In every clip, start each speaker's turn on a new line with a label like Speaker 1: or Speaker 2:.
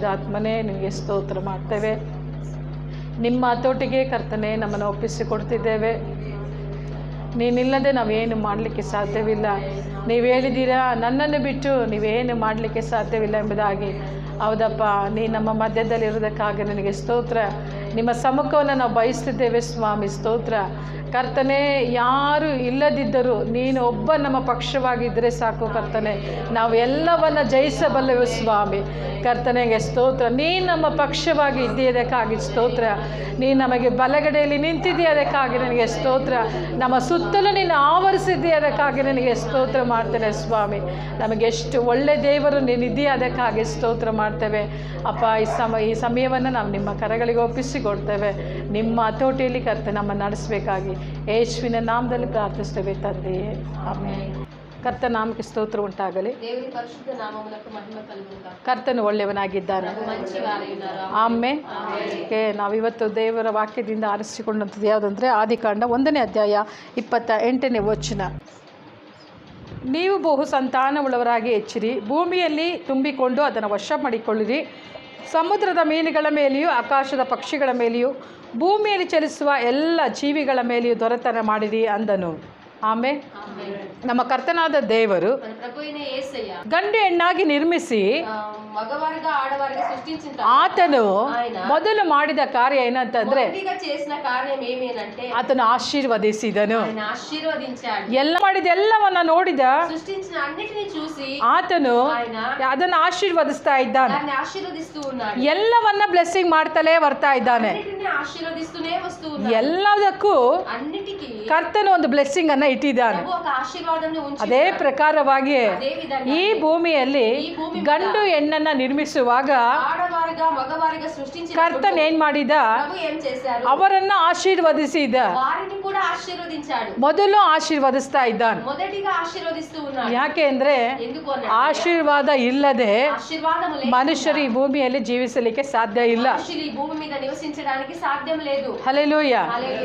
Speaker 1: ಪರಿಶುದ್ಧಾತ್ಮನೇ ನಿಮಗೆ ಸ್ತೋತ್ರ ಮಾಡ್ತೇವೆ. ನಿಮ್ಮ ಹತೋಟಿಗೆ ಕರ್ತನೆ ನಮ್ಮನ್ನು ಒಪ್ಪಿಸಿಕೊಡ್ತಿದ್ದೇವೆ. ನೀನಿಲ್ಲದೆ ನಾವೇನು ಮಾಡಲಿಕ್ಕೆ ಸಾಧ್ಯವಿಲ್ಲ. ನೀವು ಹೇಳಿದ್ದೀರಾ, ನನ್ನನ್ನು ಬಿಟ್ಟು ನೀವೇನು ಮಾಡಲಿಕ್ಕೆ ಸಾಧ್ಯವಿಲ್ಲ ಎಂಬುದಾಗಿ. ಹೌದಪ್ಪ, ನೀ ನಮ್ಮ ಮಧ್ಯದಲ್ಲಿರೋದಕ್ಕಾಗಿ ನನಗೆ ಸ್ತೋತ್ರ. ನಿಮ್ಮ ಸಮ್ಮುಖವನ್ನು ನಾವು ಬಯಸ್ತಿದ್ದೇವೆ ಸ್ವಾಮಿ, ಸ್ತೋತ್ರ. ಕರ್ತನೆ, ಯಾರು ಇಲ್ಲದಿದ್ದರೂ ನೀನು ಒಬ್ಬ ನಮ್ಮ ಪಕ್ಷವಾಗಿದ್ದರೆ ಸಾಕು ಕರ್ತನೆ. ನಾವು ಎಲ್ಲವನ್ನ ಜಯಿಸಬಲ್ಲೆವು ಸ್ವಾಮಿ. ಕರ್ತನೆಗೆ ಸ್ತೋತ್ರ. ನೀನು ನಮ್ಮ ಪಕ್ಷವಾಗಿ ಇದ್ದೀಯದಕ್ಕಾಗಿ ಸ್ತೋತ್ರ. ನೀನು ನಮಗೆ ಬಲಗಡೆಯಲ್ಲಿ ನಿಂತಿದ್ದೀಯದಕ್ಕಾಗಿ ನನಗೆ ಸ್ತೋತ್ರ. ನಮ್ಮ ಸುತ್ತಲೂ ನೀನು ಆವರಿಸಿದ್ದೀಯ ಅದಕ್ಕಾಗಿ ನನಗೆ ಸ್ತೋತ್ರ ಮಾಡ್ತೇನೆ ಸ್ವಾಮಿ. ನಮಗೆ ಎಷ್ಟು ಒಳ್ಳೆ ದೇವರು ಇದೆಯಾ ಅದಕ್ಕಾಗಿ ಸ್ತೋತ್ರ ಮಾಡ್ತೇವೆ. ಅಪ್ಪ, ಈ ಸಮ, ಈ ಸಮಯವನ್ನು ನಾವು ನಿಮ್ಮ ಕರಗಳಿಗೆ ಒಪ್ಪಿಸಿಕೊಡ್ತೇವೆ ನಿಮ್ಮ ಹತೋಟಿಯಲ್ಲಿ ಕರ್ತ ನಮ್ಮ ನಡೆಸಬೇಕಾಗಿ. ಯೇಸುವಿನ ನಾಮದಲ್ಲಿ ಪ್ರಾರ್ಥಿಸ್ತೇವೆ ತಂದೆಯೇ ಆಮೇಲೆ ಕರ್ತ ನಾಮಕ್ಕೆ ಸ್ತೋತ್ರ ಉಂಟಾಗಲಿ. ಕರ್ತನು ಒಳ್ಳೆಯವನಾಗಿದ್ದಾನೆ. ಆಮೆ ಕೆ ನಾವಿವತ್ತು ದೇವರ ವಾಕ್ಯದಿಂದ ಆರಿಸಿಕೊಂಡಂಥದ್ದು ಯಾವುದಂದರೆ ಆದಿಕಾಂಡ ಒಂದನೇ ಅಧ್ಯಾಯ ಇಪ್ಪತ್ತ ಎಂಟನೇ ವಚನ. ನೀವು ಬಹು ಸಂತಾನವುಳ್ಳವರಾಗಿ ಹೆಚ್ಚಿರಿ. ಭೂಮಿಯಲ್ಲಿ ತುಂಬಿಕೊಂಡು ಅದನ್ನು ವಶ ಮಾಡಿಕೊಳ್ಳಿರಿ. ಸಮುದ್ರದ ಮೀನುಗಳ ಮೇಲೆಯೂ, ಆಕಾಶದ ಪಕ್ಷಿಗಳ ಮೇಲೆಯೂ, ಭೂಮಿಯಲ್ಲಿ ಚಲಿಸುವ ಎಲ್ಲ ಜೀವಿಗಳ ಮೇಲೆಯೂ ದೊರೆತನ ಮಾಡಿರಿ ಅಂದನು. ಆಮೆ ನಮ್ಮ ಕರ್ತನಾದ ದೇವರು ಗಂಡು ಹೆಣ್ಣಾಗಿ ನಿರ್ಮಿಸಿ ಆತನು ಮೊದಲು ಮಾಡಿದ ಕಾರ್ಯ ಏನಂತಂದ್ರೆ ಆತನು ಆಶೀರ್ವದಿಸಿದನು. ಎಲ್ಲ ಮಾಡಿದ ಎಲ್ಲವನ್ನ ನೋಡಿದ ಆತನು ಅದನ್ನು ಆಶೀರ್ವದಿಸ್ತಾ ಇದ್ದಾನೆ. ಎಲ್ಲವನ್ನ ಬ್ಲೆಸ್ಸಿಂಗ್ ಮಾಡ್ತಲೇ ಬರ್ತಾ ಇದ್ದಾನೆ. ಎಲ್ಲದಕ್ಕೂ ಕರ್ತನು ಒಂದು ಬ್ಲೆಸ್ಸಿಂಗ್ ಅನ್ನ ಇಟ್ಟಿದ್ದಾನೆ. ಅದೇ ಪ್ರಕಾರವಾಗಿ ಈ ಭೂಮಿಯಲ್ಲಿ ಗಂಡು ಹೆಣ್ಣನ್ನ ನಿರ್ಮಿಸುವಾಗ ಕರ್ತನ್ ಏನ್ ಮಾಡಿದ? ಅವರನ್ನ ಆಶೀರ್ವದಿಸಿದ. ಮೊದಲು ಆಶೀರ್ವದಿಸ್ತಾ ಇದ್ದಾನೆ. ಯಾಕೆ ಅಂದ್ರೆ ಆಶೀರ್ವಾದ ಇಲ್ಲದೆ ಮನುಷ್ಯರು ಈ ಭೂಮಿಯಲ್ಲಿ ಜೀವಿಸಲಿಕ್ಕೆ ಸಾಧ್ಯ ಇಲ್ಲ.
Speaker 2: ಸಾಧ್ಯ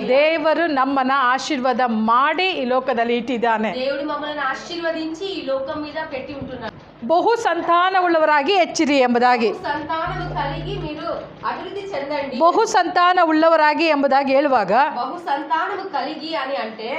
Speaker 1: ದೇವರು ನಮ್ಮನ್ನ ಆಶೀರ್ವಾದ ಮಾಡಿ ಈ ಲೋಕದಲ್ಲಿ ಇಟ್ಟಿದ್ದಾರೆ. ಇಟ್ಟಿದ್ದಾನೆ
Speaker 2: దేవుడు మమ్మల్ని ఆశీర్వదించి ఈ లోకం మీద పెట్టి ఉంటున్నాడు
Speaker 1: ಬಹು ಸಂತಾನವುಳ್ಳವರಾಗಿ ಹೆಚ್ಚಿರಿ ಎಂಬುದಾಗಿ
Speaker 2: సంతానము కలిగి మీరు అభివృద్ధి చెందండి
Speaker 1: ಬಹು ಸಂತಾನ ಉಳ್ಳವರಾಗಿ ಎಂಬುದಾಗಿ ಹೇಳುವಾಗ
Speaker 2: బహు సంతానము కలిగి అని అంటే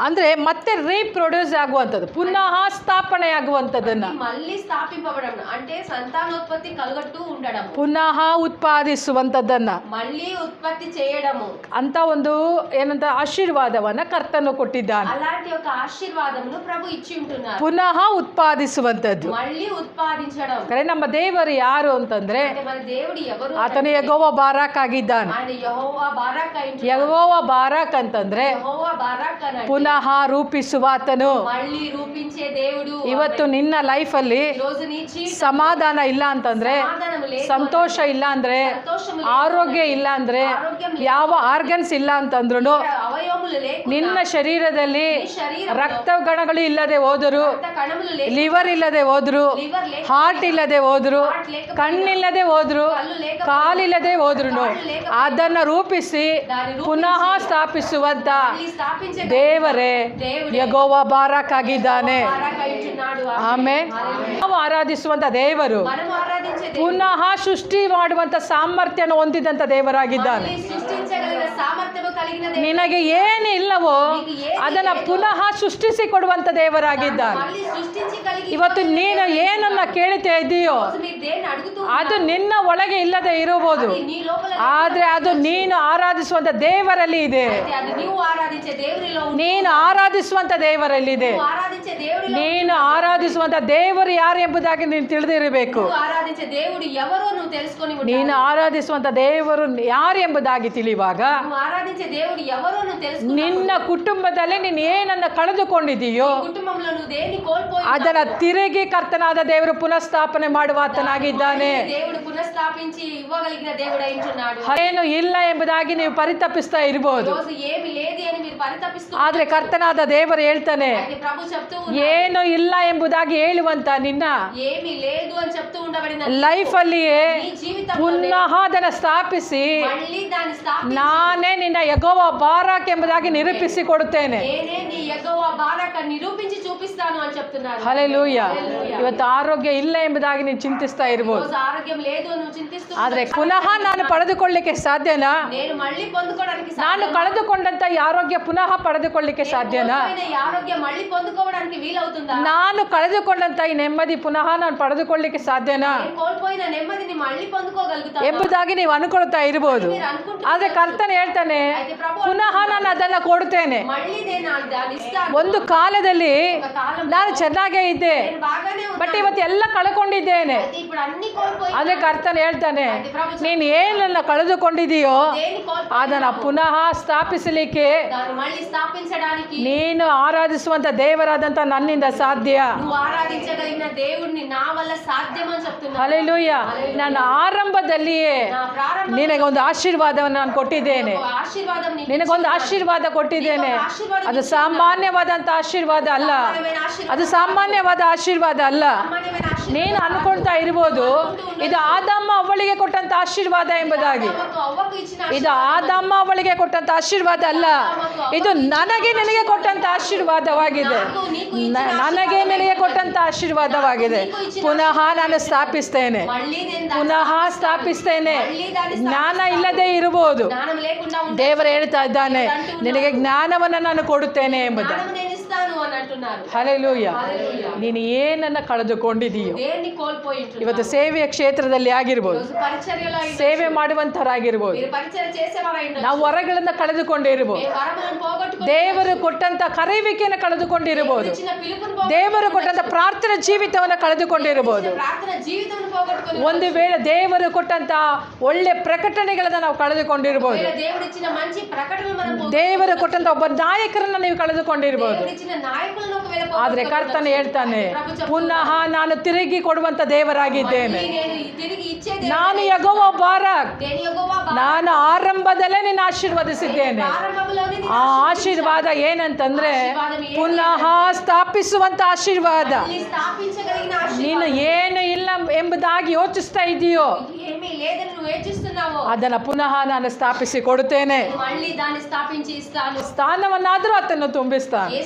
Speaker 1: ಅಂದ್ರೆ ಮತ್ತೆ ರೀಪ್ರೊಡ್ಯೂಸ್ ಆಗುವಂಥದ್ದು ಪುನಃ ಸ್ಥಾಪನೆ ಆಗುವಂಥದ್ದನ್ನ
Speaker 2: మళ్ళీ స్థాపింపబడడం అంటే సంతానోత్పత్తి కలగట్టు ఉండడం
Speaker 1: ಪುನಃ ಉತ್ಪಾದಿಸುವಂಥದ್ದನ್ನ
Speaker 2: మళ్ళీ ఉత్పత్తి చేయడము
Speaker 1: ಅಂತ ಒಂದು ಏನಂತ ಆಶೀರ್ವಾದವನ್ನ ಕರ್ತನು ಕೊಟ್ಟಿದ್ದಾನೆ
Speaker 2: అలాంటి ఒక ఆశీర్వాదమును ప్రభు ఇచ్చి ఉంటున్నారు
Speaker 1: ಪುನಃ ಉತ್ಪಾದಿಸುವಂಥದ್ದು
Speaker 2: మళ్ళీ ఉత్పాదించడం
Speaker 1: ಕರೆ ನಮ್ಮ ದೇವರು ಯಾರು ಅಂತಂದ್ರೆ
Speaker 2: అంటే మన దేవుడు ఎవరు
Speaker 1: ಆತನು ಯಗೋವ ಬಾರಾಕ್ ಆಗಿದ್ದಾನೆ
Speaker 2: ఆయన యెహోవా బారాక్ అయి
Speaker 1: ಯಗೋವ ಬಾರಾಕ್ ಅಂತಂದ್ರೆ
Speaker 2: యెహోవా బారాక్ అని అంటే
Speaker 1: ಪುನಃ ರೂಪಿಸುವ ಆತನು
Speaker 2: మళ్ళీ రూపించే దేవుడు
Speaker 1: ಇವತ್ತು ನಿನ್ನ ಲೈಫಲ್ಲಿ
Speaker 2: ఈ రోజు నీ జీవితం
Speaker 1: ಸಮಾಧಾನ ಇಲ್ಲ ಅಂತಂದ್ರೆ
Speaker 2: సమాధానం లేదు
Speaker 1: ಸಂತೋಷ ಇಲ್ಲ ಅಂದ್ರೆ
Speaker 2: సంతోషము
Speaker 1: ಆರೋಗ್ಯ ಇಲ್ಲ ಅಂದ್ರೆ
Speaker 2: ఆరోగ్యం
Speaker 1: ಯಾವ ಆರ್ಗನ್ಸ್ ಇಲ್ಲ ಅಂತಂದ್ರು
Speaker 2: అవయవములు లేకుండా
Speaker 1: ನಿನ್ನ ಶರೀರದಲ್ಲಿ
Speaker 2: నీ శరీరం
Speaker 1: ರಕ್ತಗಣಗಳು ಇಲ್ಲದೆ ಹೋದರು
Speaker 2: కణములు లేక
Speaker 1: ಲಿವರ್ ಇಲ್ಲದೆ ಹೋದ್ರು
Speaker 2: లివర్ లేక
Speaker 1: ಹಾರ್ಟ್ ಇಲ್ಲದೆ ಹೋದ್ರು
Speaker 2: హార్ట్ లేక
Speaker 1: ಕಣ್ಣಿಲ್ಲದೆ ಹೋದ್ರು
Speaker 2: కళ్ళు లేక
Speaker 1: ಕಾಲಿಲ್ಲದೆ ಹೋದ್ರು
Speaker 2: కాళ్ళు లేక
Speaker 1: ಅದನ್ನ ರೂಪಿಸಿ
Speaker 2: దాని రూపం
Speaker 1: ಪುನಃ ಸ್ಥಾಪಿಸುವಂತ
Speaker 2: మళ్ళీ స్థాపించే
Speaker 1: ದೇವರೇ
Speaker 2: ಆದರೆ
Speaker 1: ಯಗೋವ
Speaker 2: ಬಾರಾಕಾಗಿದ್ದಾನೆ.
Speaker 1: ಆಮೆ ನಾವು ಆರಾಧಿಸುವಂತ ದೇವರು ಪುನಃ ಸೃಷ್ಟಿ ಮಾಡುವಂತ ಸಾಮರ್ಥ್ಯನ ಹೊಂದಿದಂತ ದೇವರಾಗಿದ್ದಾನೆ. ನಿನಗೆ ಏನು ಇಲ್ಲವೋ ಅದನ್ನು ಪುನಃ ಸೃಷ್ಟಿಸಿ ಕೊಡುವಂತ
Speaker 2: ದೇವರಾಗಿದ್ದಾರೆ
Speaker 1: ಇವತ್ತು ನೀನು ಏನನ್ನ
Speaker 2: ಕೇಳುತ್ತಾ ಇದೆಯೋ
Speaker 1: ಅದು ನಿನ್ನ ಒಳಗೆ ಇಲ್ಲದೆ ಇರಬಹುದು. ಆದರೆ ಅದು ನೀನು ಆರಾಧಿಸುವಂತ ದೇವರಲ್ಲಿ ಇದೆ. ನೀನು
Speaker 2: ಆರಾಧಿಸುವಂಥ ದೇವರಲ್ಲಿ ಇದೆ.
Speaker 1: ನೀನು ಆರಾಧಿಸುವಂಥ ದೇವರು ಯಾರು ಎಂಬುದಾಗಿ ನೀನು ತಿಳಿದಿರಬೇಕು.
Speaker 2: ఆరాధించే దేవుడు ఎవరో నువ్వు తెలుసుకొని ఉండాలి.
Speaker 1: ನೀನು ಆರಾಧಿಸುವಂತ ದೇವರು ಯಾರು ಎಂಬುದಾಗಿ ತಿಳಿಯುವಾಗ
Speaker 2: నువ్వు ఆరాధించే దేవుడు ఎవరో నువ్వు తెలుసుకుని
Speaker 1: ನಿನ್ನ ಕುಟುಂಬದಲ್ಲಿ ನೀನು ಏನನ್ನ ಕಳೆದುಕೊಂಡಿದೀಯೋ
Speaker 2: కుటుంబంలో నువ్వు దేన్ని కోల్పోయి
Speaker 1: ಅದರ ತಿರುಗಿ ಕರ್ತನಾದ ದೇವರು ಪುನಃಸ್ಥಾಪನೆ ಮಾಡುವ ಆತನಾಗಿದ್ದಾನೆ
Speaker 2: దేవుడు పునఃస్థాపించి ఇవ్వగలిగిన దేవుడు అయింటున్నాడు
Speaker 1: ಏನು ಇಲ್ಲ ಎಂಬುದಾಗಿ ನೀವು ಪರಿತಪಿಸ್ತಾ ಇರಬಹುದು
Speaker 2: రోజు ఏమి లేది అని మీరు పరితపిస్తూ
Speaker 1: ಆದ್ರೆ ಕರ್ತನಾದ ದೇವರು ಹೇಳ್ತಾನೆ
Speaker 2: అయితే ప్రభు చెప్తూ ఉన్నాడు,
Speaker 1: ಏನು ಇಲ್ಲ ಎಂಬುದಾಗಿ ಹೇಳುವಂತ ನಿನ್ನ
Speaker 2: ఏమి లేదు అని చెప్తూ ఉండబడిన
Speaker 1: ಲೈಫ್ ಅಲ್ಲಿಯೇ
Speaker 2: నీ జీవితంలో
Speaker 1: ಪುನಃ ಅದನ್ನ ಸ್ಥಾಪಿಸಿ
Speaker 2: మళ్ళీ దాన్ని స్థాపించి
Speaker 1: ನಾನೇ ನಿನ್ನ ಯಗೋವ ಬಾರಾಕ್ ಎಂಬುದಾಗಿ ನಿರೂಪಿಸಿ ಕೊಡುತ್ತೇನೆ
Speaker 2: నేనే నీ ఎగవ బారక నిరూపించి చూపిస్తాను ఇస్తాను అని చెప్తున్నారు
Speaker 1: ಹಲೆಲೂಯ
Speaker 2: Hallelujah.
Speaker 1: ಇವತ್ತು ಆರೋಗ್ಯ ಇಲ್ಲ ಎಂಬುದಾಗಿ ನೀವು ಚಿಂತಿಸ್ತಾ ಇರ್ಬೋದು
Speaker 2: రోజు ఆరోగ్యం లేదు నువ్వు చింతిస్తూ
Speaker 1: ಆದ್ರೆ ಪುನಃ ನಾನು ಪಡೆದುಕೊಳ್ಳಿಕ್ಕೆ ಸಾಧ್ಯನಾ
Speaker 2: నేను మళ్ళీ పొందుకోవడానికి
Speaker 1: ನಾನು ಕಳೆದುಕೊಂಡಂತ ಈ ಆರೋಗ್ಯ ಪುನಃ ಪಡೆದುಕೊಳ್ಳಿಕ್ಕೆ ಸಾಧ್ಯನಾ
Speaker 2: కోల్పోయిన ఈ ఆరోగ్యం మళ్ళీ పొందుకోవడానికి వీలవుతుందా
Speaker 1: ನಾನು ಕಳೆದುಕೊಂಡಂತ ಈ ನೆಮ್ಮದಿ ಪುನಃ ನಾನು ಪಡೆದುಕೊಳ್ಳಿಕ್ಕೆ ಸಾಧ್ಯನಾ
Speaker 2: నేను కోల్పోయిన నెమ్మదిని మళ్ళీ పొందుకోగలుగుతా
Speaker 1: ಎಂಬುದಾಗಿ ನೀವು ಅನ್ಕೊಳ್ತಾ ಇರ್ಬೋದು
Speaker 2: మీరు అనుకుంటున్నారు
Speaker 1: ಆದ್ರೆ ಕರ್ತನ ಹೇಳ್ತಾನೆ
Speaker 2: అయితే ప్రభు
Speaker 1: ಪುನಃ ನಾನು ಅದನ್ನ ಕೊಡ್ತೇನೆ
Speaker 2: మళ్ళీ నేను ఆ- దాన్ని ఇస్తాను
Speaker 1: ಒಂದು ಕಾಲದಲ್ಲಿ
Speaker 2: ఒక కాలం
Speaker 1: ನಾನು ಚೆನ್ನಾಗೇ ಇದ್ದೆ. ಬಟ್ ಇವತ್ತು ಎಲ್ಲ ಕಳ್ಕೊಂಡಿದ್ದೇನೆ. ಅದಕ್ಕೆ ಕರ್ತನ ಹೇಳ್ತಾನೆ ನೀನು ಏನನ್ನ ಕಳೆದುಕೊಂಡಿದೀಯೋ ಅದನ್ನು ಪುನಃ ಸ್ಥಾಪಿಸಲಿಕ್ಕೆ ನೀನು ಆರಾಧಿಸುವಂತ ದೇವರಾದಂತ ನನ್ನಿಂದ ಸಾಧ್ಯ. ನಾನು ನನ್ನ ಆರಂಭದಲ್ಲಿಯೇ ಒಂದು ಆಶೀರ್ವಾದವನ್ನು ನಾನು ಕೊಟ್ಟಿದ್ದೇನೆ. ನಿನಗೊಂದು ಆಶೀರ್ವಾದ ಕೊಟ್ಟಿದ್ದೇನೆ. ಅದು ಸಾಮಾನ್ಯವಾದಂತ ಆಶೀರ್ವಾದ ಅಲ್ಲ. ಅದು ಸಾಮಾನ್ಯವಾದ ಆಶೀರ್ವಾದ ಅಲ್ಲ. ನೀನು ಅನ್ಕೊಳ್ತಾ ಇರ್ಬೋದು ಇದು ಆದಮ್ಮ ಅವಳಿಗೆ ಕೊಟ್ಟಂತ ಆಶೀರ್ವಾದ ಎಂಬುದಾಗಿ. ಇದು ಆದಮ್ಮ ಅವಳಿಗೆ ಕೊಟ್ಟಂತ ಆಶೀರ್ವಾದ ಅಲ್ಲ. ಇದು ನನಗೆ ನಿನಗೆ ಕೊಟ್ಟಂತ ಆಶೀರ್ವಾದವಾಗಿದೆ. ನನಗೆ ನಿನಗೆ ಕೊಟ್ಟಂತ ಆಶೀರ್ವಾದವಾಗಿದೆ. ಪುನಃ ನಾನು ಸ್ಥಾಪಿಸ್ತೇನೆ. ಪುನಃ ಸ್ಥಾಪಿಸ್ತೇನೆ. ಜ್ಞಾನ ಇಲ್ಲದೆ ಇರಬಹುದು. ದೇವರು ಹೇಳ್ತಾ ಇದ್ದಾನೆ ನಿನಗೆ ಜ್ಞಾನವನ್ನು ನಾನು ಕೊಡುತ್ತೇನೆ ಎಂಬುದು
Speaker 2: ಹಲೆಲೂಯ್ಯ
Speaker 1: ನೀನು ಏನನ್ನ ಕಳೆದುಕೊಂಡಿದೀಯೋ. ಇವತ್ತು ಸೇವೆಯ ಕ್ಷೇತ್ರದಲ್ಲಿ ಆಗಿರ್ಬೋದು. ಸೇವೆ
Speaker 2: ಮಾಡುವಂತರಾಗಿರ್ಬೋದು
Speaker 1: ನಾವು ವರಗಳನ್ನ ಕಳೆದುಕೊಂಡಿರ್ಬೋದು. ದೇವರು ಕೊಟ್ಟಂತ ಕರೆಯುವಿಕೆಯನ್ನು ಕಳೆದುಕೊಂಡಿರಬಹುದು ದೇವರು ಕೊಟ್ಟಂತ ಪ್ರಾರ್ಥನಾ ಜೀವಿತವನ್ನು ಕಳೆದುಕೊಂಡಿರಬಹುದು ಒಂದು ವೇಳೆ ದೇವರು ಕೊಟ್ಟಂತ ಒಳ್ಳೆ ಪ್ರಕಟಣೆಗಳನ್ನ ನಾವು ಕಳೆದುಕೊಂಡಿರಬಹುದು ದೇವರು ಕೊಟ್ಟಂತ ಒಬ್ಬ ನಾಯಕರನ್ನ ನೀವು ಕಳೆದುಕೊಂಡಿರಬಹುದು ಆದರೆ ಕರ್ತನೆ ಹೇಳ್ತಾನೆ ಪುನಃ ನಾನು ತಿರುಗಿ ಕೊಡುವಂಥ ದೇವರಾಗಿದ್ದೇನೆ. ನಾನು ಯಗೋವ
Speaker 2: ಬಾರ
Speaker 1: ನಾನು ಆರಂಭದಲ್ಲೇ ನಿನ್ನ ಆಶೀರ್ವದಿಸಿದ್ದೇನೆ. ಆ ಆಶೀರ್ವಾದ ಏನಂತಂದ್ರೆ ಪುನಃ ಸ್ಥಾಪಿಸುವಂತ ಆಶೀರ್ವಾದ. ನೀನು ಏನು ಇಲ್ಲ ಎಂಬುದಾಗಿ ಯೋಚಿಸ್ತಾ ಇದೆಯೋ? ಅದನ್ನ ಪುನಃ ನಾನು ಸ್ಥಾಪಿಸಿ ಕೊಡುತ್ತೇನೆ. ಸ್ಥಾನವನ್ನಾದರೂ ಅದನ್ನು ತುಂಬಿಸ್ತಾನೆ.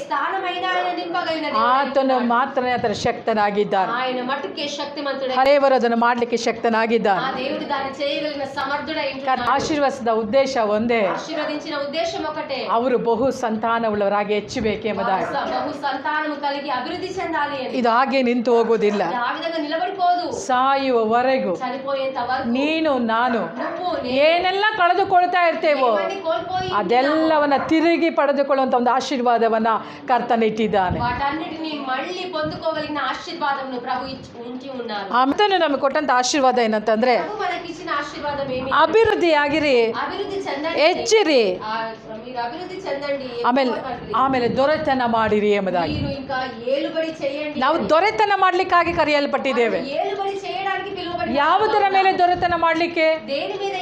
Speaker 2: ఏ స్థానమైనా ఆయన నింపగలిగిన దేవుడు.
Speaker 1: ಆತನು ಮಾತ್ರ ಆತನ ಶಕ್ತನಾಗಿದ್ದಾನೆ
Speaker 2: ఆయన మట్టుకే శక్తిమంతుడే
Speaker 1: ಹರೇವರು ಅದನ್ನು ಮಾಡ್ಲಿಕ್ಕೆ ಶಕ್ತನಾಗಿದ್ದಾನೆ
Speaker 2: ఆ దేవుడు దాన్ని చేయగలిగిన సమర్థుడై
Speaker 1: ಕರ್-
Speaker 2: ఉంటున్నాడు.
Speaker 1: ಆಶೀರ್ವದಿಸಿದ ಉದ್ದೇಶ ಒಂದೇ
Speaker 2: ఆశీర్వదించిన ఉద్దేశం ఒకటే
Speaker 1: ಅವರು ಬಹು ಸಂತಾನವುಳ್ಳವರಾಗಿ ಹೆಚ್ಚಬೇಕೆಂಬುದಾಗಿ
Speaker 2: బహు- బహు సంతానము కలిగి అభివృద్ధి చెందాలి అని
Speaker 1: ಇದು ಹಾಗೆ ನಿಂತು ಹೋಗುವುದಿಲ್ಲ
Speaker 2: అది ఆ విధంగా నిలబడిపోదు
Speaker 1: ಸಾಯುವವರೆಗೂ
Speaker 2: చనిపోయేంత వరకు
Speaker 1: ನೀನು ನಾನು
Speaker 2: నువ్వు నేను
Speaker 1: ಏನೆಲ್ಲ ಕಳೆದುಕೊಳ್ತಾ ಇರ್ತೇವೋ
Speaker 2: ఏమని కోల్పోయి
Speaker 1: ಅದೆಲ್ಲವನ್ನ ತಿರುಗಿ ಪಡೆದುಕೊಳ್ಳುವಂತ ಒಂದು ಆಶೀರ್ವಾದವನ್ನ ಕರ್ತನಿಟ್ಟಿದ್ದಾನೆ
Speaker 2: వాటన్నిటిని మళ్ళీ పొందుకోగలిగిన ఆశీర్వాదమును ప్రభు ఇచ్చి ఉంచి ఉన్నారు
Speaker 1: ಆತನು ನಮಗೆ ಕೊಟ್ಟಂತ ಆಶೀರ್ವಾದ ಏನಂತಂದ್ರೆ
Speaker 2: ప్రభు మనకిచ్చిన ఆశీర్వాదం ఏమి
Speaker 1: ಅಭಿವೃದ್ಧಿಯಾಗಿರಿ
Speaker 2: అభివృద్ధి చెందండి
Speaker 1: ಹೆಚ್ಚಿರಿ
Speaker 2: ఆ, మీరు అభివృద్ధి చెందండి
Speaker 1: ಆಮೇಲೆ
Speaker 2: ఎక్కువ
Speaker 1: ಆಮೇಲೆ ದೊರೆತನ ಮಾಡಿರಿ ಎಂಬುದಾಗಿ
Speaker 2: మీరు ఇంకా ఏలుబడి చేయండి
Speaker 1: ನಾವು ದೊರೆತನ ಮಾಡ್ಲಿಕ್ಕಾಗಿ ಕರೆಯಲ್ಪಟ್ಟಿದ್ದೇವೆ
Speaker 2: ఏలుబడి చేయడానికి పిలువబడి
Speaker 1: ಯಾವುದರ ಮೇಲೆ ದೊರೆತನ ಮಾಡ್ಲಿಕ್ಕೆ
Speaker 2: దేని మీద ఏలుబడి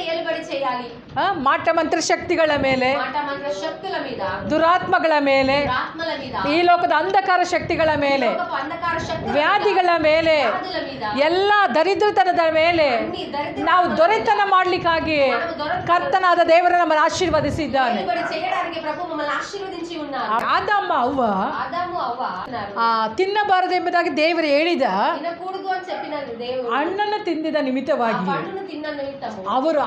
Speaker 2: చేయాలి
Speaker 1: ಆ, ಮಾಟ ಮಂತ್ರ ಶಕ್ತಿಗಳ ಮೇಲೆ
Speaker 2: మాట మంత్ర శక్తుల మీద
Speaker 1: ದುರಾತ್ಮಗಳ ಮೇಲೆ
Speaker 2: ఆత్మల మీద
Speaker 1: ಈ ಲೋಕದ ಅಂಧಕಾರ ಶಕ್ತಿಗಳ ಮೇಲೆ
Speaker 2: లోకపు అంధకార శక్తుల
Speaker 1: ವ್ಯಾಧಿಗಳ ಮೇಲೆ
Speaker 2: వ్యాధుల మీద
Speaker 1: ಎಲ್ಲ ದರಿದ್ರತನದ ಮೇಲೆ
Speaker 2: అన్ని దరిద్ర
Speaker 1: ನಾವು ದೊರೆತನ ಮಾಡ್ಲಿಕ್ಕಾಗಿ
Speaker 2: మనము దొరక
Speaker 1: ಕರ್ತನಾದ ದೇವರು ನಮ್ಮನ್ನು ಆಶೀರ್ವದಿಸಿದ್ದಾನೆ
Speaker 2: ఏలుబడి చేయడానికి ప్రభు మమ్మల్ని ఆశీర్వదించి ఉన్నారు
Speaker 1: ಆದಮ್ಮ ಅವ್ವ
Speaker 2: ఆదాము అవ్వ అన్నారు
Speaker 1: ಆ, ತಿನ್ನಬಾರದು ಎಂಬುದಾಗಿ ದೇವರು ಹೇಳಿದ
Speaker 2: తినకూడదు అని చెప్పినది దేవుడు
Speaker 1: ಹಣ್ಣನ್ನು ತಿಂದಿದ
Speaker 2: ఆ
Speaker 1: ನಿಮಿತ್ತವಾಗಿ
Speaker 2: పండును తిన్న నిమిత్తము
Speaker 1: ಅವರು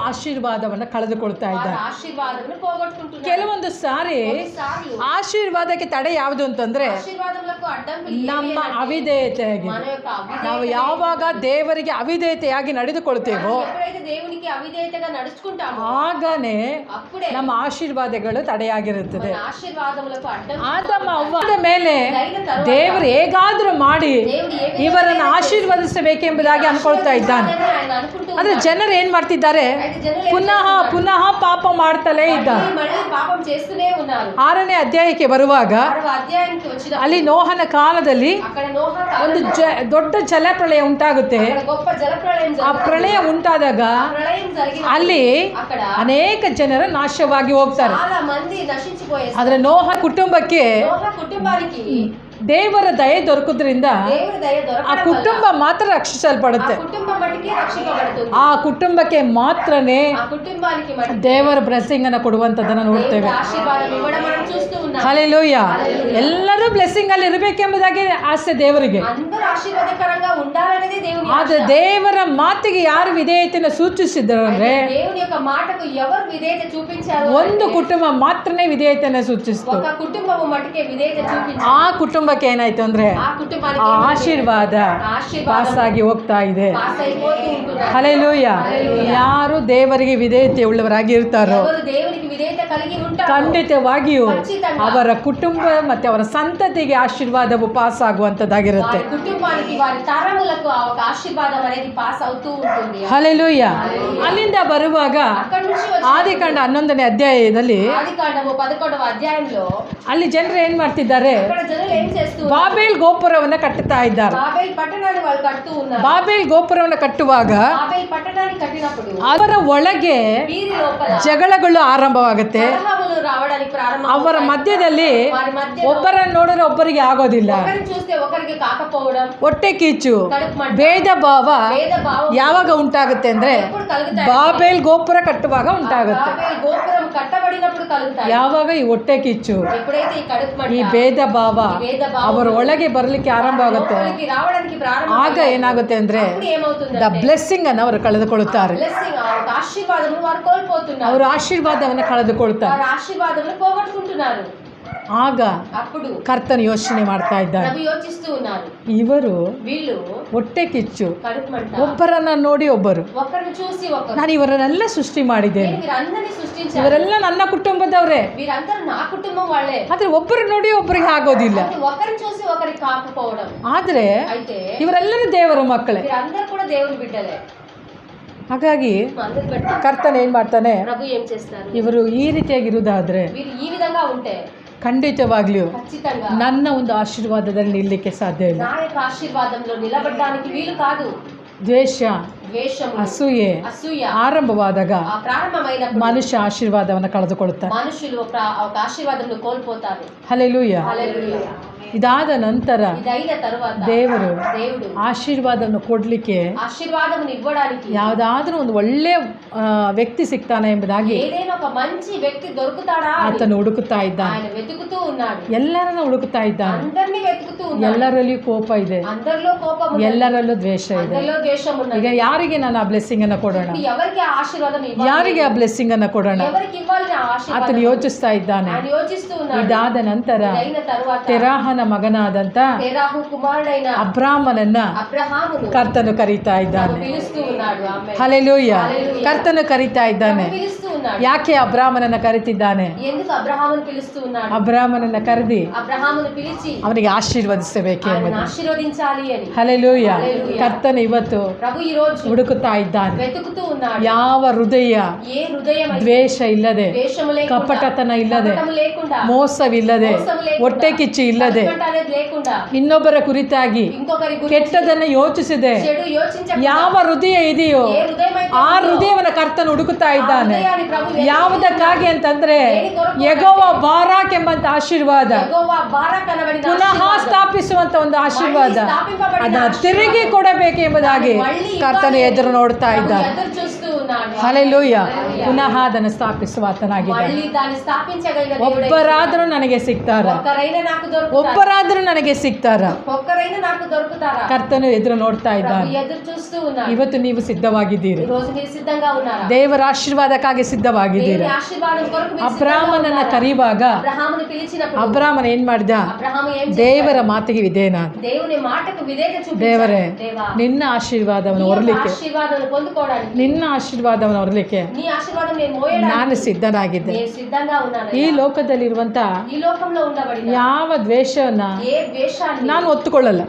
Speaker 1: ಆಶೀರ್ವಾದವನ್ನು ಕಳೆದುಕೊಳ್ತಾ
Speaker 2: వారు
Speaker 1: ಇದ್ದಾರೆ
Speaker 2: ఆశీర్వాదమును పోగొట్టుకుంటున్నారు
Speaker 1: ಕೆಲವೊಂದು ಸಾರಿ
Speaker 2: కొన్నిసార్లు
Speaker 1: ಆಶೀರ್ವಾದಕ್ಕೆ ತಡೆ ಯಾವುದು ಅಂತಂದ್ರೆ
Speaker 2: ఆశీర్వాదములకు అడ్డంకులు ఏవి
Speaker 1: ನಮ್ಮ
Speaker 2: అనంటే
Speaker 1: ಅವಿಧೇಯತೆಯಾಗಿದೆ
Speaker 2: మన యొక్క అవిధేయత
Speaker 1: ನಾವು ಯಾವಾಗ ದೇವರಿಗೆ ಅವಿಧೇಯತೆಯಾಗಿ ನಡೆದುಕೊಳ್ತೇವೋ
Speaker 2: ఎప్పుడైతే దేవునికి అవిధేయతగా నడుచుకుంటామో
Speaker 1: ಆಗನೇ
Speaker 2: అప్పుడే
Speaker 1: ನಮ್ಮ ಆಶೀರ್ವಾದಗಳು ತಡೆಯಾಗಿರುತ್ತದೆ
Speaker 2: మన ఆశీర్వాదములకు అడ్డం
Speaker 1: ಆದಮ್ಮ ಅವ್ವದ ಮೇಲೆ
Speaker 2: జరిగిన తరువాత
Speaker 1: ದೇವರು ಹೇಗಾದ್ರೂ ಮಾಡಿ
Speaker 2: దేవుడు ఏ
Speaker 1: ಇವರನ್ನು ಆಶೀರ್ವದಿಸಬೇಕೆಂಬುದಾಗಿ ಅನ್ಕೊಳ್ತಾ ಇದ್ದಾನೆ
Speaker 2: విధంగా ఆయన అనుకుంటూ
Speaker 1: ಆದ್ರೆ ಜನರು ಏನ್ ಮಾಡ್ತಿದ್ದಾರೆ
Speaker 2: అయితే జనులు ఏం
Speaker 1: ಪುನಃ ಪುನಃ ಪಾಪ ಮಾಡ್ತಲೇ ಇದ್ದಾರೆ
Speaker 2: మళ్ళీ మళ్ళీ పాపం చేస్తూనే ఉన్నారు
Speaker 1: ಆರನೇ ಅಧ್ಯಾಯಕ್ಕೆ ಬರುವಾಗ
Speaker 2: ఆరవ అధ్యాయానికి వచ్చిన
Speaker 1: ಅಲ್ಲಿ ನೋಹನ ಕಾಲದಲ್ಲಿ
Speaker 2: అక్కడ నోహ
Speaker 1: ಒಂದು ಜ ದೊಡ್ಡ ಜಲಪ್ರಳಯ ಉಂಟಾಗುತ್ತೆ
Speaker 2: అక్కడ గొప్ప జలప్రళయం
Speaker 1: ಆ
Speaker 2: జరిగింది.
Speaker 1: ಪ್ರಳಯ ಉಂಟಾದಾಗ
Speaker 2: ఆ ప్రళయం జరిగిన
Speaker 1: ಅಲ್ಲಿ
Speaker 2: అక్కడ
Speaker 1: ಅನೇಕ ಜನರ ನಾಶವಾಗಿ ಹೋಗ್ತಾರೆ
Speaker 2: చాలా మంది నశించిపోయేస్తారు
Speaker 1: ಆದ್ರೆ ನೋಹ ಕುಟುಂಬಕ್ಕೆ
Speaker 2: నోహ కుటుంబానికి
Speaker 1: ದೇವರ ದಯೆ ದೊರಕುದ್ರಿಂದ
Speaker 2: దేవుని దయ
Speaker 1: ಆ
Speaker 2: దొరకడం వల్ల
Speaker 1: ಕುಟುಂಬ ಮಾತ್ರ
Speaker 2: ఆ
Speaker 1: ರಕ್ಷಿಸಲ್ಪಡುತ್ತೆ
Speaker 2: కుటుంబం మటుకే రక్షింపబడుతుంది
Speaker 1: ಆ ಕುಟುಂಬಕ್ಕೆ ಮಾತ್ರನೇ
Speaker 2: ఆ కుటుంబానికి మటుకు
Speaker 1: ದೇವರ ಬ್ಲೆಸ್ಸಿಂಗ್ ಅನ್ನ ಕೊಡುವಂತದನ್ನ ನೋಡ್ತೇವೆ
Speaker 2: దేవుడు ఆశీర్వాదం ఇవ్వడం మనం చూస్తూ ఉన్నాం
Speaker 1: ಹಲೆಲೂಯ ಎಲ್ಲರೂ ಬ್ಲೆಸ್ಸಿಂಗ್ ಅಲ್ಲಿ ಇರಬೇಕೆಂಬುದಾಗಿ ಆಸೆ ದೇವರಿಗೆ
Speaker 2: అందరూ ఆశీర్వాదకరంగా ఉండాలనేది దేవుని
Speaker 1: ಆದ್ರೆ ದೇವರ ಮಾತಿಗೆ ಯಾರು ವಿಧೇಯತೆಯನ್ನು ಸೂಚಿಸಿದ್ರು ಅಂದ್ರೆ
Speaker 2: దేవుని యొక్క మాటకు ఎవరు విధేయత చూపించారు
Speaker 1: ಒಂದು ಕುಟುಂಬ ಮಾತ್ರನೇ ವಿಧೇಯತೆಯನ್ನು ಸೂಚಿಸ್ತು
Speaker 2: ఒక కుటుంబము మటుకే విధేయత చూపించారు
Speaker 1: ಆ ಕುಟುಂಬಕ್ಕೆ ಏನಾಯ್ತು ಅಂದರೆ ಆಶೀರ್ವಾದ ಪಾಸಾಗಿ ಹೋಗ್ತಾ ಇದೆ. ಹಲೆಲೂಯ ಯಾರು ದೇವರಿಗೆ ವಿಧೇಯತೆ ಉಳ್ಳವರಾಗಿ ಇರ್ತಾರೋ ಖಂಡಿತವಾಗಿಯೂ ಅವರ ಕುಟುಂಬ ಮತ್ತು ಅವರ ಸಂತತಿಗೆ ಆಶೀರ್ವಾದವು
Speaker 2: ಪಾಸಾಗುವಂಥದ್ದಾಗಿರುತ್ತೆ
Speaker 1: ಹಲೆಲೂಯ ಅಲ್ಲಿಂದ ಬರುವಾಗ ಆದಿಕಾಂಡ ಹನ್ನೊಂದನೇ ಅಧ್ಯಾಯದಲ್ಲಿ ಅಲ್ಲಿ ಜನರು ಏನ್ ಮಾಡ್ತಿದ್ದಾರೆ? ಬಾಬೇಲ್ ಗೋಪುರವನ್ನು ಕಟ್ಟುತ್ತಾ ಇದ್ದಾರೆ. ಬಾಬೇಲ್ ಗೋಪುರವನ್ನು ಕಟ್ಟುವಾಗ ಅದರ ಒಳಗೆ ಜಗಳಗಳು ಆರಂಭವಾಗುತ್ತೆ. ಅವರ ಮಧ್ಯದಲ್ಲಿ ಒಬ್ಬರ ನೋಡಿದ್ರೆ ಒಬ್ಬರಿಗೆ ಆಗೋದಿಲ್ಲ. ಹೊಟ್ಟೆ ಕೀಚು ಭೇದ ಭಾವ ಯಾವಾಗ ಉಂಟಾಗುತ್ತೆ ಅಂದ್ರೆ ಬಾಬೆಲ್ ಗೋಪುರ ಕಟ್ಟುವಾಗ ಉಂಟಾಗುತ್ತೆ.
Speaker 2: కట్టబడినప్పుడు కలుగుతాయి
Speaker 1: ಯಾವಾಗ ಈ ಹೊಟ್ಟೆ ಕಿಚ್ಚು
Speaker 2: ఎప్పుడైతే ఈ కడుపు మంట
Speaker 1: ಈ ಭೇದ ಭಾವ
Speaker 2: ఈ భేద భావం
Speaker 1: ಅವರ ಒಳಗೆ ಬರಲಿಕ್ಕೆ ಆರಂಭ ಆಗುತ್ತೆ
Speaker 2: లోపలికి రావడానికి ప్రారంభం
Speaker 1: ಆಗ ಏನಾಗುತ್ತೆ ಅಂದ್ರೆ
Speaker 2: అప్పుడు ఏమవుతుంది
Speaker 1: ದ ಬ್ಲೆಸ್ಸಿಂಗ್ ಅನ್ನು ಅವರು ಕಳೆದುಕೊಳ್ಳುತ್ತಾರೆ
Speaker 2: బ్లెస్సింగ్ ఆ ఒక ఆశీర్వాదము వారు కోల్పోతున్నారు
Speaker 1: ಅವರು ಆಶೀರ್ವಾದವನ್ನು ಕಳೆದುಕೊಳ್ತಾರೆ
Speaker 2: వారు ఆశీర్వాదములు పోగొట్టుకుంటున్నారు
Speaker 1: ಆಗ ಕರ್ತನು ಯೋಚನೆ ಮಾಡ್ತಾ ಇದ್ದಾರೆ ಇವರು ಹೊಟ್ಟೆ ಕಿಚ್ಚು. ಒಬ್ಬರನ್ನ ನೋಡಿ ಒಬ್ಬರು. ನಾನು ಇವರನ್ನೆಲ್ಲ ಸೃಷ್ಟಿ ಮಾಡಿದ್ದೇನೆ. ಇವರೆಲ್ಲ ನನ್ನ ಕುಟುಂಬದವರೇ. ಆದ್ರೆ ಒಬ್ಬರು ನೋಡಿ ಒಬ್ಬರಿಗೆ ಆಗೋದಿಲ್ಲ. ಆದ್ರೆ ಇವರೆಲ್ಲರೂ ದೇವರು ಮಕ್ಕಳೇ. ಹಾಗಾಗಿ ಕರ್ತನ ಏನ್ ಮಾಡ್ತಾನೆ? ಇವರು ಈ ರೀತಿಯಾಗಿ ರೀತಿಯಾಗಿರುವುದಾದ್ರೆ
Speaker 2: వీరు ఈ విధంగా ఉంటే
Speaker 1: ಖಂಡಿತವಾಗ್ಲಿಯೂ
Speaker 2: ఖచ్చితంగా
Speaker 1: ನನ್ನ ಒಂದು ಆಶೀರ್ವಾದದಲ್ಲಿ ನಿಲ್ಲಕ್ಕೆ ಸಾಧ್ಯ ಇಲ್ಲ
Speaker 2: నా యొక్క ఆశీర్వాదంలో నిలబడడానికి వీలు కాదు
Speaker 1: ದ್ವೇಷ
Speaker 2: ద్వేషము
Speaker 1: ಅಸೂಯೆ
Speaker 2: అసూయ
Speaker 1: ಆರಂಭವಾದಾಗ
Speaker 2: ఆ ప్రారంభమైనప్పుడు
Speaker 1: ಮನುಷ್ಯ ಆಶೀರ್ವಾದವನ್ನು ಕಳೆದುಕೊಳ್ಳುತ್ತಾನೆ
Speaker 2: మనుషులు ఒక ఒక ఆశీర్వాదంలో కోల్పోతారు
Speaker 1: ಹಲೆಲೂಯ
Speaker 2: హల్లెలూయా.
Speaker 1: ಇದಾದ ನಂತರ ದೇವರು ಆಶೀರ್ವಾದವನ್ನು ಕೊಡಲಿಕ್ಕೆ ಯಾವುದಾದ್ರೂ ಒಂದು ಒಳ್ಳೆ ವ್ಯಕ್ತಿ ಸಿಗ್ತಾನೆ ಎಂಬುದಾಗಿ ಆತನು ಹುಡುಕುತ್ತಾ ಇದ್ದಾನೆ. ಎಲ್ಲರನ್ನು ಹುಡುಕುತ್ತಾ ಇದ್ದಾನೆ. ಎಲ್ಲರಲ್ಲಿಯೂ ಕೋಪ ಇದೆ. ಎಲ್ಲರಲ್ಲೂ ದ್ವೇಷ ಇದೆ. ಈಗ ಯಾರಿಗೆ ನಾನು ಆ ಬ್ಲೆಸ್ಸಿಂಗ್ ಅನ್ನು ಕೊಡೋಣ? ಯಾರಿಗೆ ಆ ಬ್ಲೆಸ್ಸಿಂಗ್ ಅನ್ನು ಕೊಡೋಣ? ಆತನು ಯೋಚಿಸ್ತಾ ಇದ್ದಾನೆ. ಇದಾದ ನಂತರ ತೆರಾಹನ
Speaker 2: ಮಗನಾದಂಥ
Speaker 1: ಅಬ್ರಾಹ್ಮನನ್ನ ಕರ್ತನು ಕರೀತಾ ಇದ್ದಾನೆ. ಹಲೆಲೂಯ್ಯ ಕರ್ತನು ಕರೀತಾ ಇದ್ದಾನೆ. ಯಾಕೆ ಅಬ್ರಾಹ್ಮನನ್ನ ಕರೀತಿದ್ದಾನೆ? ಅಬ್ರಾಹ್ಮನನ್ನ ಕರೆದಿ. ಅವನಿಗೆ ಆಶೀರ್ವದಿಸಬೇಕೆ
Speaker 2: ಹಲೆಲೂಯ್ಯ
Speaker 1: ಕರ್ತನ ಇವತ್ತು ಹುಡುಕುತ್ತಾ ಇದ್ದಾನೆ. ಯಾವ ಹೃದಯ? ದ್ವೇಷ ಇಲ್ಲದೆ ಕಪಟತನ ಇಲ್ಲದೆ ಮೋಸವಿಲ್ಲದೆ. ಹೊಟ್ಟೆ ಕಿಚ್ಚು ಇಲ್ಲದೆ ಇನ್ನೊಬ್ಬರ ಕುರಿತಾಗಿ ಕೆಟ್ಟದನ್ನ ಯೋಚಿಸಿದೆ. ಯಾವ ಹೃದಯ ಇದೆಯೋ ಆ ಹೃದಯವನ್ನ ಕರ್ತನು ಹುಡುಕುತ್ತಾ ಇದ್ದಾನೆ. ಯಾವುದಕ್ಕಾಗಿ ಅಂತಂದ್ರೆ ಎಗವ ಬಾರಾಕ್ ಎಂಬಂತ ಆಶೀರ್ವಾದ. ಪುನಃ ಸ್ಥಾಪಿಸುವಂತ ಒಂದು ಆಶೀರ್ವಾದ. ಅದನ್ನ ತಿರುಗಿ ಕೊಡಬೇಕು ಎಂಬುದಾಗಿ ಕರ್ತನ ಎದುರು ನೋಡ್ತಾ ಇದ್ದಾನೆ.
Speaker 2: ಹಲೆಲೂಯ್ಯ
Speaker 1: ಪುನಃ ಅದನ್ನು ಸ್ಥಾಪಿಸುವ ಆತನಾಗಿದ್ದಾನೆ ಒಬ್ಬರಾದರೂ ನನಗೆ ಸಿಗ್ತಾರ? ಒಬ್ಬರಾದರೂ ನನಗೆ ಸಿಗ್ತಾರ? ಕರ್ತನು ಎದುರು ನೋಡ್ತಾ ಇದ್ದಾನೆ. ಇವತ್ತು ನೀವು ಸಿದ್ಧವಾಗಿದ್ದೀರಿ. ದೇವರ ಆಶೀರ್ವಾದಕ್ಕಾಗಿ ಸಿದ್ಧವಾಗಿದ್ದೀರಿ. ಅಬ್ರಾಹ್ಮನನ್ನ ಕರೆಯುವಾಗ ಅಬ್ರಾಹ್ಮನ ಏನ್ ಮಾಡಿದ? ದೇವರ ಮಾತಿಗೆ
Speaker 2: ವಿಧೇನ
Speaker 1: ದೇವರೇ ನಿನ್ನ ಆಶೀರ್ವಾದವನ್ನು ಹೊರಲಿಕ್ಕೆ ನಿನ್ನ ಆಶೀರ್ವಾದ ಆಶೀರ್ವಾದವನ್ನು ಹೊರಲಿಕ್ಕೆ ನಾನು ಸಿದ್ಧನಾಗಿದ್ದೆ. ಈ
Speaker 2: ಲೋಕದಲ್ಲಿರುವಂಥ
Speaker 1: ಯಾವ ದ್ವೇಷವನ್ನು ನಾನು. ಒತ್ತುಕೊಳ್ಳಲ್ಲ.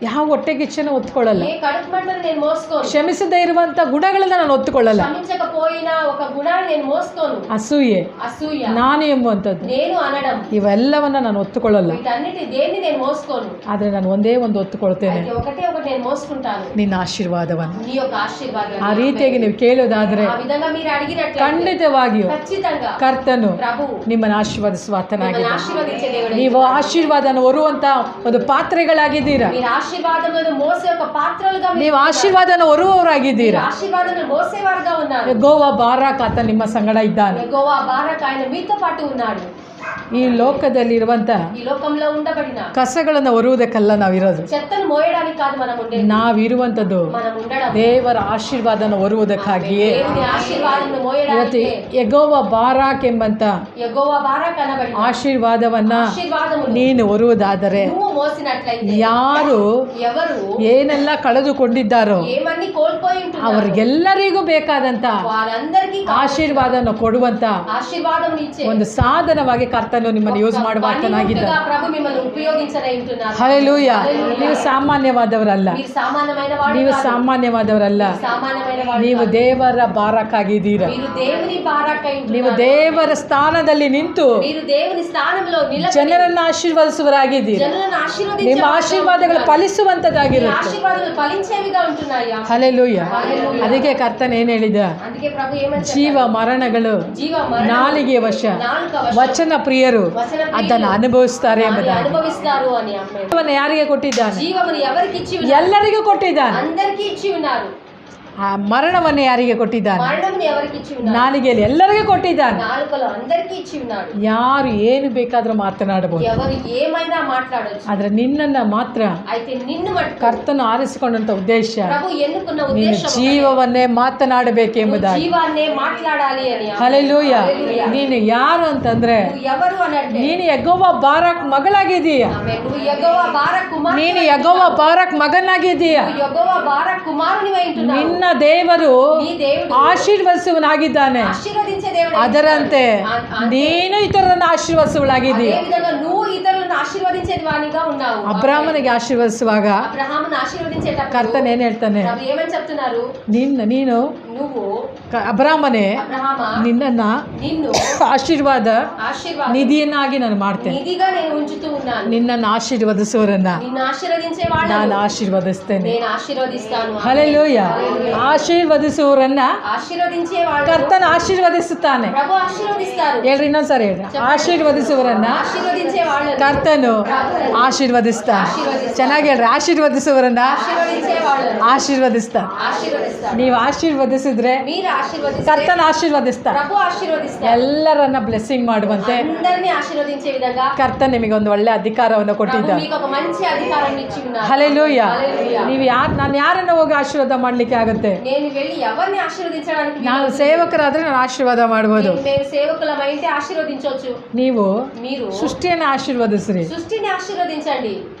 Speaker 2: నేను మోసుకోను
Speaker 1: ಯಾವ ಹೊಟ್ಟೆಗಿಚ್ಚನ್ನು ಒತ್ಕೊಳ್ಳಲ್ಲ
Speaker 2: ఏ కడుపు మంటను నేను మోసుకోను
Speaker 1: ಕ್ಷಮಿಸದೇ ಇರುವಂತ ಗುಣಗಳನ್ನ ನಾನು ಒತ್ತುಕೊಳ್ಳಲ್ಲ
Speaker 2: క్షమించకపోయినా ఒక గుణాన్ని నేను మోసుకోను
Speaker 1: ಅಸೂಯೆ
Speaker 2: అసూయ
Speaker 1: ನಾನು ಎಂಬುವಂಥದ್ದು
Speaker 2: నేను అనడం
Speaker 1: ಇವೆಲ್ಲವನ್ನ ನಾನು ಒತ್ತುಕೊಳ್ಳಲ್ಲ
Speaker 2: వీటన్నిటి దేన్ని నేను మోసుకోను
Speaker 1: ಆದರೆ ನಾನು ಒಂದೇ ಒಂದು ಒತ್ತುಕೊಳ್ತೇನೆ
Speaker 2: అయితే ఒకటే ఒకటి నేను మోసుకుంటాను
Speaker 1: ನಿನ್ನ ಆಶೀರ್ವಾದವನ್ನು
Speaker 2: నీ యొక్క ఆశీర్వాదం
Speaker 1: ಆ ರೀತಿಯಾಗಿ ನೀವು ಕೇಳೋದಾದ್ರೆ
Speaker 2: ఆ విధంగా మీరు అడిగినట్లయితే
Speaker 1: ಖಂಡಿತವಾಗಿಯೂ
Speaker 2: ఖచ్చితంగా
Speaker 1: ಕರ್ತನು
Speaker 2: ప్రభు
Speaker 1: ನಿಮ್ಮನ್ನು ಆಶೀರ್ವದಿಸುವ
Speaker 2: మిమ్మల్ని
Speaker 1: ಆತನಾಗಿದ್ದಾನೆ
Speaker 2: ఆశీర్వదించే దేవుడు
Speaker 1: ನೀವು ಆಶೀರ್ವಾದನ ಹೊರುವಂತ ಒಂದು ಪಾತ್ರೆಗಳಾಗಿದ್ದೀರಾ
Speaker 2: మీరు ఆశీర్వాదములను మోసే ఒక పాత్రలుగా మీరు
Speaker 1: ನೀವು ಆಶೀರ್ವಾದನ ಹೊರುವವರಾಗಿದ್ದೀರಾ
Speaker 2: ఆశీర్వాదములను మోసేవారుగా ఉన్నారు
Speaker 1: ಗೋವಾ ಬಾರಾಕ್ ಆತ ನಿಮ್ಮ ಸಂಗಡ ಇದ್ದಾನೆ
Speaker 2: గోవా బారక్ ఆయన మీతో పాటు ఉన్నాడు
Speaker 1: ಈ ಲೋಕದಲ್ಲಿರುವಂತ
Speaker 2: ఈ లోకంలో ఉండబడిన
Speaker 1: ಕಸಗಳನ್ನು ಹೊರುವುದಕ್ಕೆಲ್ಲ ನಾವಿರೋದು
Speaker 2: చెత్తను మోయడానికి కాదు మనం ఉండేది
Speaker 1: ನಾವಿರುವಂಥದ್ದು
Speaker 2: మనం ఉండడం
Speaker 1: ದೇವರ ಆಶೀರ್ವಾದನ ಹೊರುವುದಕ್ಕಾಗಿಯೇ
Speaker 2: దేవుని ఆశీర్వాదమును
Speaker 1: ಇವತ್ತು
Speaker 2: మోయడానికి
Speaker 1: ಎಗೋವ ಬಾರಾಕ್ ಎಂಬಂತ
Speaker 2: యెహోవా బారక్ అనబడిన
Speaker 1: ಆಶೀರ್ವಾದವನ್ನ
Speaker 2: ఆశీర్వాదమును
Speaker 1: ನೀನು ಹೊರುವುದಾದರೆ
Speaker 2: నువ్వు మోసినట్లయితే
Speaker 1: ಯಾರು
Speaker 2: ఎవరు
Speaker 1: ಏನೆಲ್ಲ ಕಳೆದುಕೊಂಡಿದ್ದಾರೋ
Speaker 2: ఏమన్నీ కోల్పోయి ఉంటున్నారు
Speaker 1: ಅವ್ರಿಗೆಲ್ಲರಿಗೂ ಬೇಕಾದಂತ
Speaker 2: వారందరికీ
Speaker 1: ಆಶೀರ್ವಾದನ ಕೊಡುವಂತ
Speaker 2: ఆశీర్వాదం ఇచ్చే
Speaker 1: ಒಂದು ಸಾಧನವಾಗಿ ಕರ್ತನು ಮಾಡಲು ನಿಮ್ಮನ್ನು ಯೂಸ್ ಮಾಡುವ ಹಲೂಯ ನೀವು ಸಾಮಾನ್ಯವಾದವರಲ್ಲ. ನೀವು ಸಾಮಾನ್ಯವಾದವರಲ್ಲ. ನೀವು ದೇವರ ಬಾರಕ್ಕಾಗಿದ್ದೀರ. ನೀವು ದೇವರ ಸ್ಥಾನದಲ್ಲಿ ನಿಂತು ಜನರನ್ನು ಆಶೀರ್ವದಿಸುವರಾಗಿದ್ದೀರ ನಿಮ್ಮ ಆಶೀರ್ವಾದಗಳು ಫಲಿಸುವಂತದ್ದಾಗಿರುತ್ತೆ. ಹಲಲೂಯ ಅದಕ್ಕೆ ಕರ್ತನ್ ಏನ್ ಹೇಳಿದ? ಜೀವ ಮರಣಗಳು ನಾಲಿಗೆ ವಶ. ವಚನ ಪ್ರಿಯ
Speaker 2: ತಿನ್ನರು
Speaker 1: ಅದನ್ನು ಅನುಭವಿಸ್ತಾರೆ ಎಂಬುದಾಗಿ ಯಾರಿಗೆ ಕೊಟ್ಟಿದ್ದಾನೆ ಎಲ್ಲರಿಗೂ ಕೊಟ್ಟಿದ್ದಾನೆ ಆ ಮರಣವನ್ನು ಯಾರಿಗೆ ಕೊಟ್ಟಿದ್ದಾನೆ? ನಾಲಿಗೆಯಲ್ಲಿ ಎಲ್ಲರಿಗೂ ಕೊಟ್ಟಿದ್ದಾನೆ. ಯಾರು ಏನು ಬೇಕಾದರೂ ಮಾತನಾಡಬಹುದು. ಆದರೆ ನಿನ್ನ ಮಾತ್ರ ಕರ್ತನ ಆರಿಸಿಕೊಂಡಂತ ಉದ್ದೇಶ ಜೀವವನ್ನೇ ಮಾತನಾಡಬೇಕೆಂಬುದಾಗಿ. ಹಲಲೂಯ ನೀನು ಯಾರು ಅಂತಂದ್ರೆ ನೀನು ಯಗೋವ ಬಾರಕ್ ಮಗಳಾಗಿದೀಯ ನೀನು ಯಗೋವ ಬಾರಕ್
Speaker 2: ಮಗನಾಗಿದೀಯ
Speaker 1: ನಿನ್ನ ದೇವರು
Speaker 2: ಆಶೀರ್ವಸುವನಾಗಿದ್ದಾನೆ
Speaker 1: ಅದರಂತೆ ನೀನು ಇತರರನ್ನು ಆಶೀರ್ವಸುವಳಾಗಿದ್ದೀಯ
Speaker 2: అదే విధంగా నువ్వు ఇతరులను ఆశీర్వదించే వానిగా ఉన్నావు
Speaker 1: ಅಬ್ರಾಹ್ಮನಿಗೆ ಆಶೀರ್ವದಿಸುವಾಗ
Speaker 2: అబ్రహామును ఆశీర్వదించేటప్పుడు
Speaker 1: ಕರ್ತನ್ ಏನ್ ಹೇಳ್ತಾನೆ
Speaker 2: ప్రభు ఏమని చెప్తున్నారు
Speaker 1: ನಿನ್ನ ನೀನು
Speaker 2: నువ్వు
Speaker 1: ಕ- ಅಬ್ರಾಹ್ಮನೇ
Speaker 2: అబ్రహామా
Speaker 1: ನಿನ್ನನ್ನ
Speaker 2: నిన్ను
Speaker 1: ಆಶೀರ್ವಾದ
Speaker 2: ఆశీర్వాద
Speaker 1: ನಿಧಿಯನ್ನಾಗಿ ನಾನು ಮಾಡ್ತೇನೆ
Speaker 2: నిధిగా నేను ఉంచుతూ ఉన్నాను
Speaker 1: ನಿನ್ನನ್ನು ಆಶೀರ್ವದಿಸುವರನ್ನ
Speaker 2: నిన్ను ఆశీర్వదించే వాళ్ళను
Speaker 1: ನಾನು ಆಶೀರ್ವದಿಸ್ತೇನೆ
Speaker 2: నేను ఆశీర్వదిస్తాను
Speaker 1: ಹಲೆಲೂಯ ಆಶೀರ್ವದಿಸುವವರನ್ನ
Speaker 2: ఆశీర్వదించే వాళ్ళు
Speaker 1: ಕರ್ತನ ಆಶೀರ್ವದಿಸುತ್ತಾನೆ
Speaker 2: ప్రభు ఆశీర్వదిస్తారు
Speaker 1: ಹೇಳ್ರಿ ಇನ್ನೊಂದ್ಸರಿ ಹೇಳ್ರಿ ಆಶೀರ್ವದಿಸುವರನ್ನ
Speaker 2: ఆశీర్వదించే వాళ్ళను
Speaker 1: ಕರ್ತನು ಆಶೀರ್ವದಿಸ್ತಾನೆ ಚೆನ್ನಾಗಿ ಹೇಳ್ರಿ ಆಶೀರ್ವದಿಸುವರನ್ನ ಆಶೀರ್ವದಿಸ್ತಾನೆ ನೀವು ಆಶೀರ್ವದಿಸಿದ್ರೆ ಕರ್ತನ ಆಶೀರ್ವದಿಸ್ತಾನೆ ಎಲ್ಲರನ್ನ ಬ್ಲೆಸ್ಸಿಂಗ್ ಮಾಡುವಂತೆ ಕರ್ತ ನಿಮಗೆ ಒಂದು ಒಳ್ಳೆ ಅಧಿಕಾರವನ್ನು ಕೊಟ್ಟಿದ್ದಾನೆ
Speaker 2: ಹಲೆಲೂಯ್ಯ
Speaker 1: ನೀವು ಯಾರು ನಾನು ಯಾರನ್ನ ಹೋಗಿ ಆಶೀರ್ವಾದ ಮಾಡ್ಲಿಕ್ಕೆ ಆಗುತ್ತೆ? ನಾನು ಸೇವಕರಾದ್ರೆ ನಾನು ಆಶೀರ್ವಾದ
Speaker 2: ಮಾಡಬಹುದು
Speaker 1: ನೀವು ಸೃಷ್ಟಿಯನ್ನು ಆಶೀರ್ವದಿಸ.
Speaker 2: సృష్టిని. ఆశీర్వదించండి.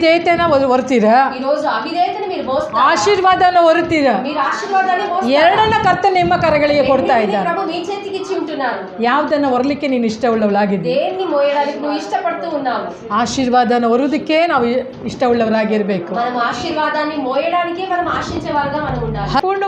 Speaker 2: నీ చేతికి అప్పగించి ఉంటున్నారు.
Speaker 1: ಇವತ್ತು ಅವಿಧೇಯತೆನ ಹೊರ್ತೀರ
Speaker 2: ఈ రోజు అవిధేయతను మీరు మోస్తారు
Speaker 1: ಆಶೀರ್ವಾದನ ಹೊರುತ್ತೀರ
Speaker 2: మీరు ఆశీర్వాదాన్ని మోస్తారు.
Speaker 1: ಎರಡನ್ನ ಕರ್ತ ನಿಮ್ಮ ಕರಗಳಿಗೆ ಕೊಡ್ತಾ
Speaker 2: రెండింటిని
Speaker 1: ಇದ್ದಾನೆ
Speaker 2: ప్రభు మీ చేతికి ఇచ్చి ఉంటున్నారు
Speaker 1: ಯಾವ್ದನ್ನ ಹೊರಲಿಕ್ಕೆ ನೀನು ಇಷ್ಟವುಳ್ಳವಳಾಗಿದ್ದಿ
Speaker 2: దేన్ని మోయడానికి నువ్వు ఇష్టపడుతూ ఉన్నావు
Speaker 1: ಆಶೀರ್ವಾದನ ಹೊರುವುದಕ್ಕೆ ನಾವು ಇಷ್ಟವುಳ್ಳವರಾಗಿರ್ಬೇಕು
Speaker 2: మనం ఆశీర్వాదాన్ని మోయడానికే మనం ఆశించే వారుగా మనం ఉండాలి
Speaker 1: ಪೂರ್ಣ